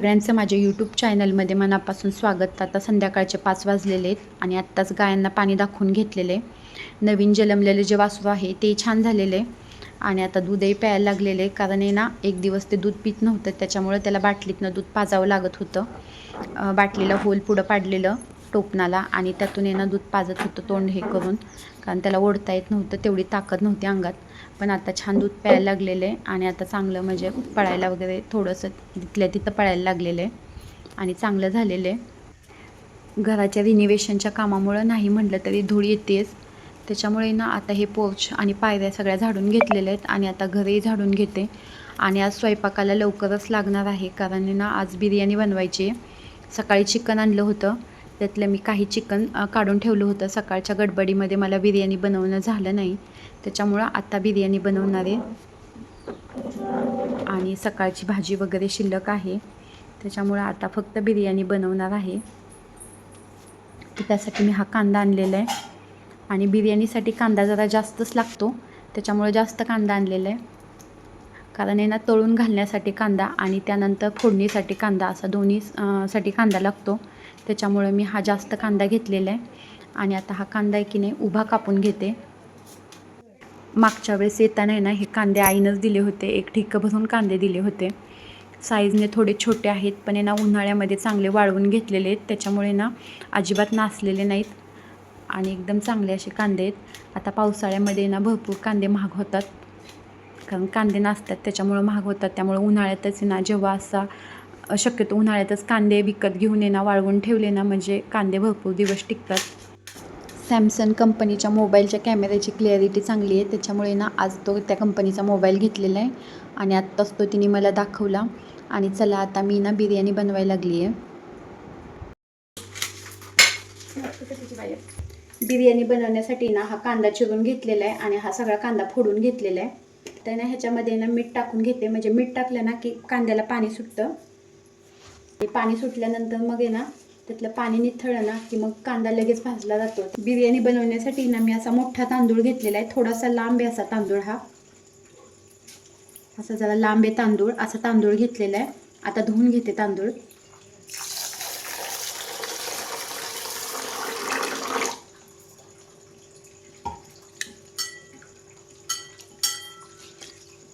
सगळ्यांचं माझ्या यूट्यूब चॅनलमध्ये मनापासून स्वागत. आता संध्याकाळचे पाच वाजलेले आहेत आणि आत्ताच गायांना पाणी दाखवून घेतलेले नवीन जन्मलेले जे वासरू आहे ते छान झालेले आणि आता दूधही प्यायला लागलेले कारण आहे ना एक दिवस ते दूध पित नव्हतं त्याच्यामुळे त्याला बाटलीतनं दूध पाजावं लागत होतं. बाटलीला होल पुढं पाडलेलं. टोपणाला आणि त्यातून येणं दूध पाजत होतं तोंड हे करून. कारण त्याला ओढता येत नव्हतं तेवढी ताकद नव्हती अंगात. पण आता छान दूध प्यायला लागलेले आणि आता चांगलं म्हणजे पळायला वगैरे थोडंसं तिथल्या तिथं पळायला लागलेले आणि चांगलं झालेले घराच्या रिनिवेशनच्या कामामुळं नाही म्हटलं तरी धूळ येतेच. त्याच्यामुळे ना आता हे पोर्च आणि पायऱ्या सगळ्या झाडून घेतलेल्या आहेत आणि आता घरही झाडून घेते. आणि आज स्वयंपाकाला लवकरच लागणार आहे कारण ना आज बिर्याणी बनवायची आहे. सकाळी चिकन आणलं होतं. त्यातलं मी काही चिकन काढून ठेवलं होतं. सकाळच्या गडबडीमध्ये मला बिर्याणी बनवणं झालं नाही. त्याच्यामुळं आता बिर्याणी बनवणार आहे. आणि सकाळची भाजी वगैरे शिल्लक आहे. त्याच्यामुळं आता फक्त बिर्याणी बनवणार आहे. तर त्यासाठी मी हा कांदा आणलेला आहे. आणि बिर्याणीसाठी कांदा जरा जास्तच लागतो. त्याच्यामुळे जास्त कांदा आणलेला आहे. कारण यांना ना तळून घालण्यासाठी कांदा आणि त्यानंतर फोडणीसाठी कांदा असा दोन्ही साठी कांदा लागतो. त्याच्यामुळे मी हा जास्त कांदा घेतलेला आहे. आणि आता हा कांदा आहे की नाही उभा कापून घेते. मागच्या वेळेस येताना आहे ना हे कांदे आईनंच दिले होते. एक ठिक्क भरून कांदे दिले होते. साईजने थोडे छोटे आहेत पण आहे ना उन्हाळ्यामध्ये चांगले वाळवून घेतलेले आहेत. त्याच्यामुळे ना अजिबात नासलेले नाहीत. आणि एकदम चांगले असे कांदे आहेत. आता पावसाळ्यामध्ये ना भरपूर कांदे महाग होतात. कारण कांदे नासतात त्याच्यामुळं महाग होतात. त्यामुळं उन्हाळ्यातच ना जेव्हा असा शक्यतो उन्हाळ्यातच कांदे विकत घेऊन येणं वाळवून ठेवले ना म्हणजे कांदे भरपूर दिवस टिकतात. सॅमसंग कंपनीच्या मोबाईलच्या कॅमेऱ्याची क्लिअरिटी चांगली आहे त्याच्यामुळे ना आज तो त्या कंपनीचा मोबाईल घेतलेला आहे आणि आत्ताच तो तिने मला दाखवला. आणि चला आता मी ना बिर्याणी बनवायला लागली आहे. बिर्याणी बनवण्यासाठी ना हा कांदा चिरून घेतलेला आहे आणि हा सगळा कांदा फोडून घेतलेला आहे. तर ना ह्याच्यामध्ये ना मीठ टाकून घेते म्हणजे मीठ टाकलं ना की कांद्याला पाणी सुटतं. ते पाणी सुटल्यानंतर मग आहे ना त्यातलं पाणी निथळलं ना की मग कांदा लगेच भाजला जातो. बिर्याणी बनवण्यासाठी ना मी असा मोठा तांदूळ घेतलेला आहे. थोडासा लांब आहे असा तांदूळ हा. असा जरा लांब आहे तांदूळ असा तांदूळ घेतलेला आहे. आता धुवून घेते तांदूळ.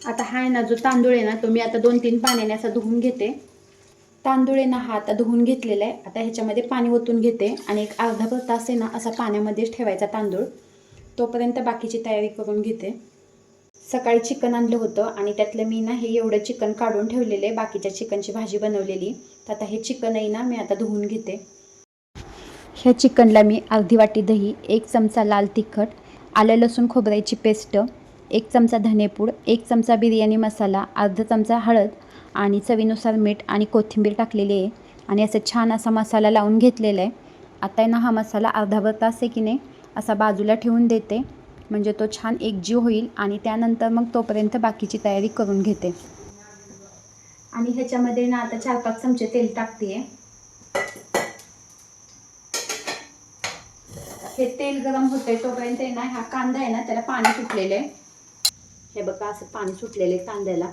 आता हा आहे ना जो तांदूळ आहे ना तो मी आता दोन तीन पाण्याने असा धुवून घेते. तांदूळ आहे ना हा आता धुवून घेतलेला आहे. आता ह्याच्यामध्ये पाणी ओतून घेते आणि एक अर्धाभर तास आहे ना असा पाण्यामध्येच ठेवायचा तांदूळ. तोपर्यंत बाकीची तयारी करून घेते. सकाळी चिकन आणलं होतं आणि त्यातलं मी ना हे एवढं चिकन काढून ठेवलेलं आहे बाकीच्या चिकनची भाजी बनवलेली. तर आता हे चिकनही ना मी आता धुवून घेते. ह्या चिकनला मी अर्धी वाटी दही एक चमचा लाल तिखट आलं लसूण खोबऱ्याची पेस्ट एक चमचा धनेपूड एक चमचा बिर्याणी मसाला अर्धा चमचा हळद आणि चवीनुसार मीठ आणि कोथिंबीर टाकलेली आहे. आणि असं छान असा मसाला लावून घेतलेला आहे. आता आहे ना हा मसाला अर्धावर तास आहे की नाही असा बाजूला ठेवून देते. म्हणजे तो छान एकजीव होईल आणि त्यानंतर मग तोपर्यंत बाकीची तयारी करून घेते. आणि ह्याच्यामध्ये ना आता चार पाच चमचे तेल टाकते हे तेल गरम होते तोपर्यंत ना हा कांदा आहे ना त्याला पाणी सुटलेलं आहे. हे बघा असं पाणी सुटलेलं आहे कांद्याला.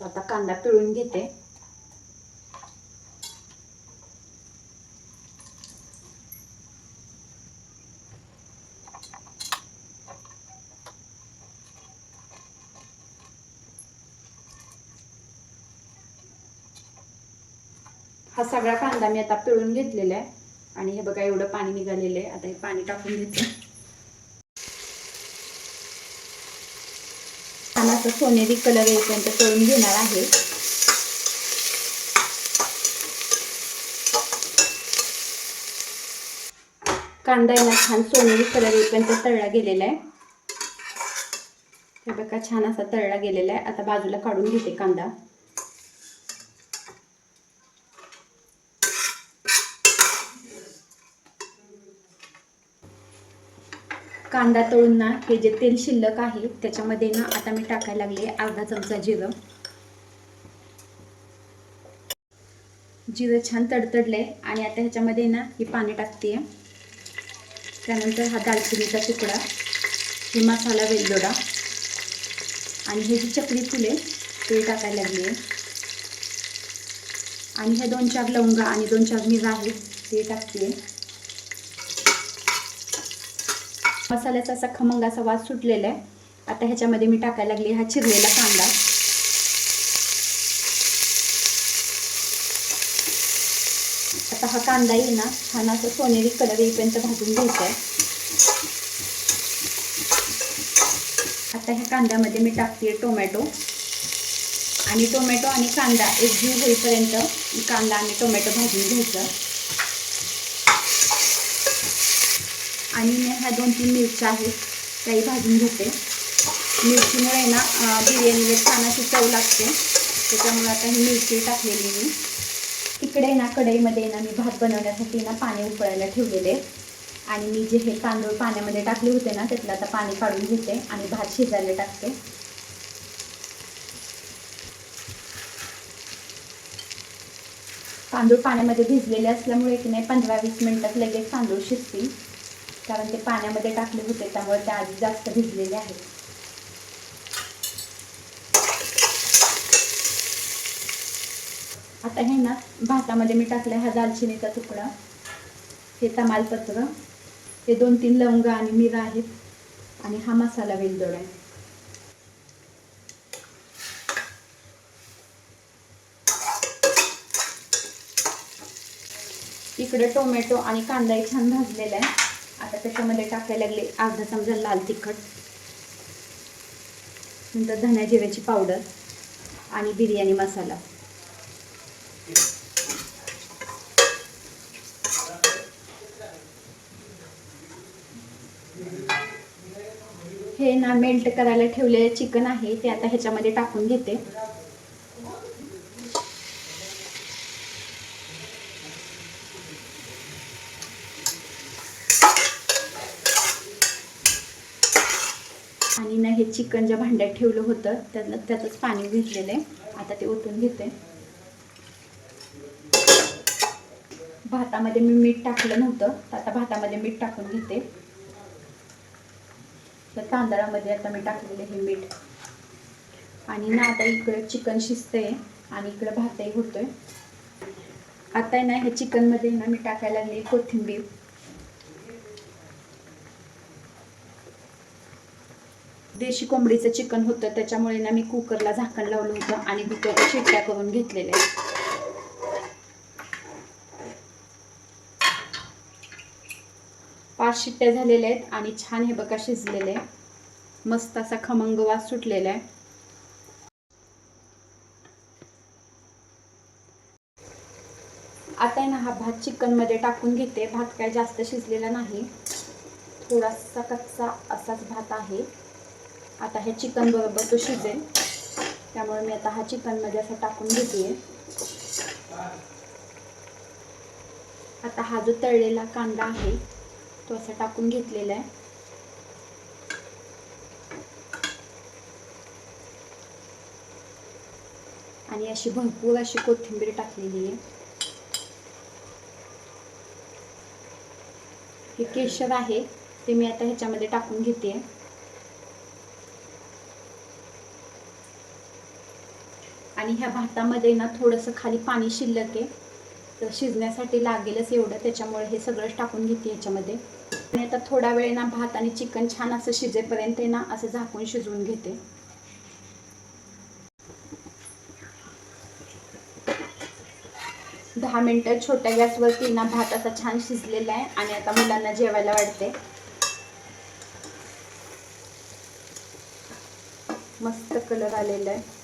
आता कांदा पिळून घेते. हा सगळा कांदा मी आता पिळून घेतलेला आहे. आणि हे बघा एवढं पाणी निघालेलं आहे. आता हे पाणी टाकून घेते छान असं सोनेरी कलर येईपर्यंत तळून घेणार आहे. कांदा आहे छान सोनेरी कलर येईपर्यंत तळला गेलेला आहे. हे बघा छान असा तळला गेलेला आहे. आता बाजूला काढून घेते कांदा. कांदा तळून ना हे जे तेल शिल्लक आहे त्याच्यामध्ये ना आता मी टाकायला लागले अर्धा चमचा जिरं. जिरं छान तडतडले आणि आता ह्याच्यामध्ये ना ही पाणी टाकते त्यानंतर हा दालचिनीचा तुकडा ही मसाला वेलदोडा आणि हे जी चकली फुले ते टाकायला लागली. आणि ह्या दोन चार लवंगा आणि दोन चार मिरा आहेत ते टाकते. मसाल्याचा असा खमंगाचा वास सुटलेला आहे. आता ह्याच्यामध्ये मी टाकायला लागली हा चिरलेला कांदा. आता हा कांदा येईल ना छान असं सोनेरी कलर येईपर्यंत भाजून घ्यायचा आहे. आता ह्या कांद्यामध्ये मी टाकते टोमॅटो. आणि टोमॅटो आणि कांदा एकजीव होईपर्यंत कांदा आणि टोमॅटो भाजून घ्यायचं. आणि मी ह्या दोन तीन मिरच्या आहेत त्याही भाजून घेते. मिरचीमुळे ना बिर्याणीवर बिर्याणीला छान अशी चव लागते. त्याच्यामुळे आता ही मिरची टाकलेली मी. इकडे ना कढईमध्ये ना मी भात बनवण्यासाठी ना पाणी उकळायला ठेवलेले. आणि मी जे हे तांदूळ पाण्यामध्ये टाकले होते ना त्यातलं आता पाणी काढून घेते आणि भात शिजायला टाकते. तांदूळ पाण्यामध्ये भिजलेले असल्यामुळे की नाही पंधरा वीस मिनटात लगेच तांदूळ शिजतील. कारण ते पाण्यामध्ये टाकले होते त्यामुळे ते आधी जास्त भिजलेले आहेत. आता हे ना भातामध्ये मी टाकलं हा दालचिनीचा तुकडा हे तमालपत्र हे दोन तीन लवंग आणि मिरा आहेत आणि हा मसाला वेलदोड आहे. इकडे टोमॅटो आणि कांदाही छान भाजलेला आहे. आता त्याच्यामध्ये टाकायला लागले अर्धा चमचा लाल तिखट नंतर धन्या जिऱ्याची पावडर आणि बिर्याणी मसाला. हे ना मेल्ट करायला ठेवलेलं चिकन आहे ते आता ह्याच्यामध्ये टाकून घेते. आणि ना हे चिकन ज्या भांड्यात ठेवलं होतं त्यातलं त्यातच पाणी घेतलेलं आहे. आता ते ओतून घेते. भातामध्ये मी मीठ टाकलं नव्हतं तर आता भातामध्ये मीठ टाकून घेते. तर तांदळामध्ये आता मी टाकलेलं हे मीठ. आणि ना आता इकडे चिकन शिजतंय आणि इकडं भातही होतोय. आता ना हे चिकनमध्ये ना मी टाकायला लागले कोथिंबीर. देशी कोंबडीचं चिकन होतं त्याच्यामुळे ना मी कुकरला झाकण लावलं होतं आणि कुकरच्या शिट्ट्या करून घेतलेल्या पाच शिट्ट्या झालेल्या आहेत आणि छान हे बघा शिजलेले मस्त असा खमंग वास सुटलेला आहे. आता ना हा भात चिकनमध्ये टाकून घेते. भात काय जास्त शिजलेला नाही. थोडासा कच्चा असाच भात आहे. आता हे चिकन बरोबर तो शिजेल. त्यामुळे मी आता हा चिकनमध्ये असं टाकून घेते आता हा जो तळलेला कांदा आहे तो असा टाकून घेतलेला आहे. आणि अशी भरपूर अशी कोथिंबीर टाकलेली आहे. हे केशर आहे ते मी आता ह्याच्यामध्ये टाकून घेते आणि ह्या भातामध्ये ना थोडंसं खाली पाणी शिल्लक आहे. तर शिजण्यासाठी लागेलच एवढं त्याच्यामुळे हे सगळंच टाकून घेते ह्याच्यामध्ये आणि आता थोडा वेळ ना भात आणि चिकन छान असं शिजेपर्यंत आहे ना असं झाकून शिजवून घेते. दहा मिनटं छोट्या गॅसवरती ना भात असा छान शिजलेला आहे आणि आता मुलांना जेवायला वाढते. मस्त कलर आलेला आहे.